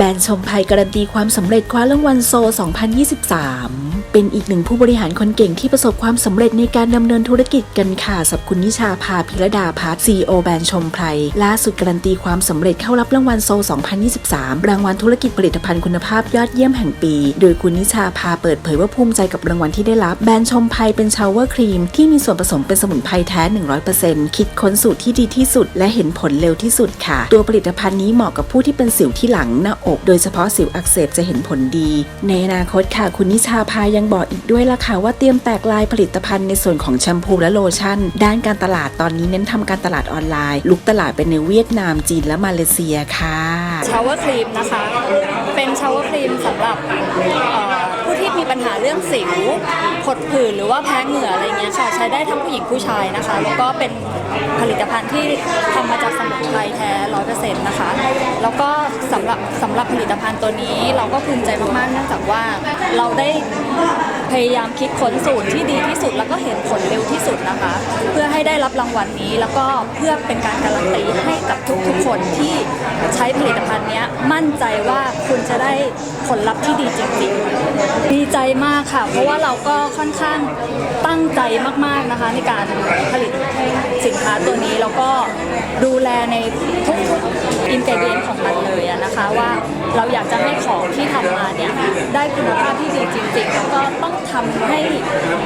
แบรนด์ชมภัยการันตีความสำเร็จคว้ารางวัลโซ 2023 เป็นอีกหนึ่งผู้บริหารคนเก่งที่ประสบความสำเร็จในการดำเนินธุรกิจกันค่ะสับคุณนิชาภาพิรดาพัฒน์ซีโอแบรนด์ชมไพรล่าสุดการันตีความสำเร็จเข้ารับรางวัลโซ 2023 รางวัลธุรกิจผลิตภัณฑ์คุณภาพยอดเยี่ยมแห่งปี โดยคุณนิชาภาเปิดเผยว่าภูมิใจกับรางวัลที่ได้รับแบรนด์ชมไพรเป็นชาวเวอร์ครีมที่มีส่วนผสมเป็นสมุนไพรแท้ 100%คิดค้นสูตรที่ดีที่สุด และเห็นผลเร็วที่สุดค่ะ ตัวผลิตภัณฑ์นี้เหมาะกับผู้ที่เป็นสิวที่หลังหน้าอก โดยเฉพาะสิวอักเสบจะเห็นผลดี ในอนาคตค่ะคุณนิชาพายังังบอกอีกด้วยล่ะค่ะว่าเตรียมแตกลายผลิตภัณฑ์ในส่วนของแชมพูและโลชั่น ด้านการตลาดตอนนี้เน้นทำการตลาดออนไลน์ ลุกตลาดเป็นในเวียดนามจีนและมาเลเซียค่ะชาวเวอร์ครีมนะคะ เป็นชาวเวอร์ครีมสำหรับผู้ที่มีปัญหาเรื่องสิวผดผื่นหรือว่าแพ้เหงื่ออะไรเงี้ยค่ะใช้ได้ทั้งผู้หญิงผู้ชายนะคะ แล้วก็เป็นผลิตภัณฑ์ที่ทำมาจากสมุนไพรแท้ร้อยเปอร์เซ็นต์นะคะ แล้วก็ำหรับสำหรับผลิตภัณฑ์ตัวนี้เราก็ภูมิใจมากๆเนื่องจากว่าเราได้พยายามคิดค้นสูตรที่ดีที่สุด แล้วก็เห็นผลเร็วที่สุดนะคะ เพื่อให้ได้รับรางวัลนี้ แล้วก็เพื่อเป็นการการันตีให้กับทุกๆคนที่ใช้ผลิตภัณฑ์นี้มั่นใจว่าคุณจะได้ผลลัพธ์ที่ดีจริงๆ ดีใจมากค่ะ เพราะว่าเราก็ค่อนข้างตั้งใจมากๆนะคะ ในการผลิตสินค้าตัวนี้แล้วก็ดูแลในทุก อินเตเดียนของมันเลยนะคะว่าเราอยากจะให้ของที่ทำมาเนี่ยได้คุณภาพที่ดีจริงๆแล้วก็ต้องทำให้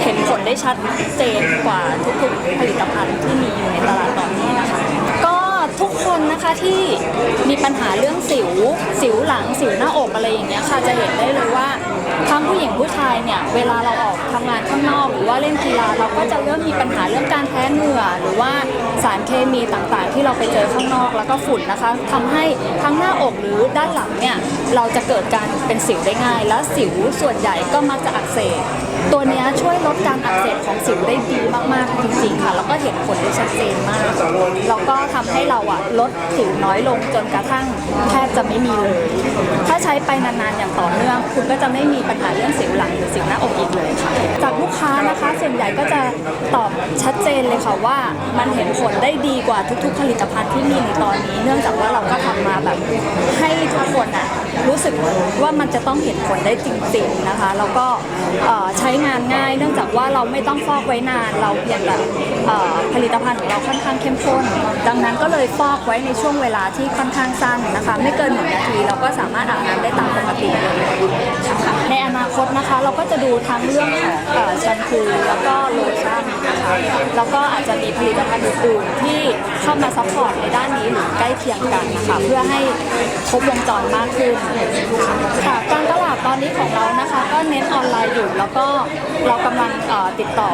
เห็นผลได้ชัดเจนกว่าทุกๆผลิตภัณฑ์ที่มีอยู่ในตลาดตอนนี้นะคะ ก็ทุกคนนะคะ ที่มีปัญหาเรื่องสิว สิวหลังสิวหน้าอกอะไรอย่างเงี้ยค่ะจะเห็นได้เลยว่าทั้งผู้หญิงผู้ชายเนี่ยเวลาเราออกทำงานข้างนอกหรือว่าเล่นกีฬาเราก็จะเริ่มมีปัญหาเรื่องการแพ้เหงื่อหรือว่าสารเคมีต่างๆ ที่เราไปเจอข้างนอกแล้วก็ฝุ่นนะคะทำให้ทั้งหน้าอกหรือด้านหลังเนี่ยเราจะเกิดการเป็นสิวได้ง่าย และสิวส่วนใหญ่ก็มักจะอักเสบตัวเนี้ยช่วยลดการอักเสบของสิวได้ดีมากๆจริงๆค่ะ แล้วก็เห็นผลได้ชัดเจนมาก แล้วก็ทำให้เราอะลดสิวน้อยลงจนกระทั่งแทบจะไม่มีเลย ถ้าใช้ไปนานๆอย่างต่อเนื่อง คุณก็จะไม่มีปัญหาเรื่องสิวหลังหรือสิวหน้าอกอีกเลยค่ะ จากลูกค้านะคะส่วนใหญ่ก็จะตอบชัดเจนเลยค่ะว่ามันเห็นผลได้ดีกว่าทุกๆผลิตภัณฑ์ที่มีในตอนนี้ เนื่องจากว่าเราก็ทำมาแบบให้ทุกคนอะ รู้สึกว่ามันจะต้องเห็นผลได้จริงๆนะคะแล้วก็ใช้งานง่าย เนื่องจากว่าเราไม่ต้องฟอกไว้นาน เราเพียงแต่ผลิตภัณฑ์ของเราค่อนข้างเข้มข้น ดังนั้นก็เลยฟอกไว้ในช่วงเวลาที่ค่อนข้างสั้นนะคะไม่เกินหนึ่งนาทีเราก็สามารถอาบน้ำได้ตามปกติเลยในอนาคตนะคะเราก็จะดูทั้งเรื่องของแชมพูแล้วก็โลชั่นนะคะแล้วก็อาจจะมีผลิตภัณฑ์อื่นๆที่เข้ามาซัพพอร์ตในด้านนี้หรือใกล้เคียงกันนะคะเพื่อให้ครบวงจรมากขึ้นค่ะการตลาดตอนนี้ของเรานะคะ ก็เน้นออนไลน์อยู่แล้วก็เรากำลังติดต่อ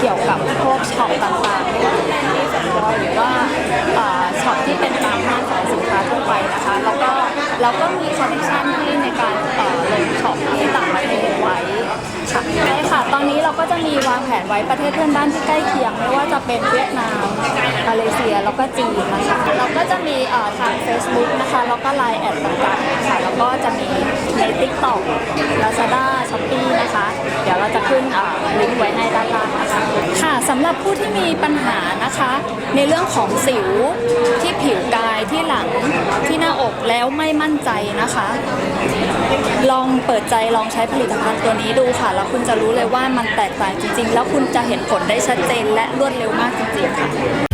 เกี่ยวกับพวกช็อปต่างๆไม่ว่าจะเป็นที่สัญจรหรือว่าช็อปที่เป็นตามห้างขายสินค้าทั่วไปนะคะ แล้วก็เราก็มีคอนเนคชั่นที่ในการลงช็อปที่ต่างประเทศไว้ ค่ะใช่ค่ะ ตอนนี้เราก็จะมีวางแผนไว้ประเทศเพื่อนบ้านที่ใกล้เคียง ไม่ว่าจะเป็นเวียดนามมาเลเซียแล้วก็จีนนะคะเราก็จะมีเอ่อทาง Facebook นะคะแล้วก็ Line แอดต่างๆค่ะแล้วก็จะมีใน TikTok Lazada Shopee นะคะ เดี๋ยวเราจะขึ้นเอ่อลิงก์ไว้ให้ด้านล่างนะคะค่ะสำหรับผู้ที่มีปัญหานะคะ ในเรื่องของสิวที่ผิวกายที่หลังที่ กแล้วไม่มั่นใจนะคะ ลองเปิดใจลองใช้ผลิตภัณฑ์ตัวนี้ดูค่ะ แล้วคุณจะรู้เลยว่ามันแตกต่างจริงๆ แล้วคุณจะเห็นผลได้ชัดเจนและรวดเร็วมากจริงๆค่ะ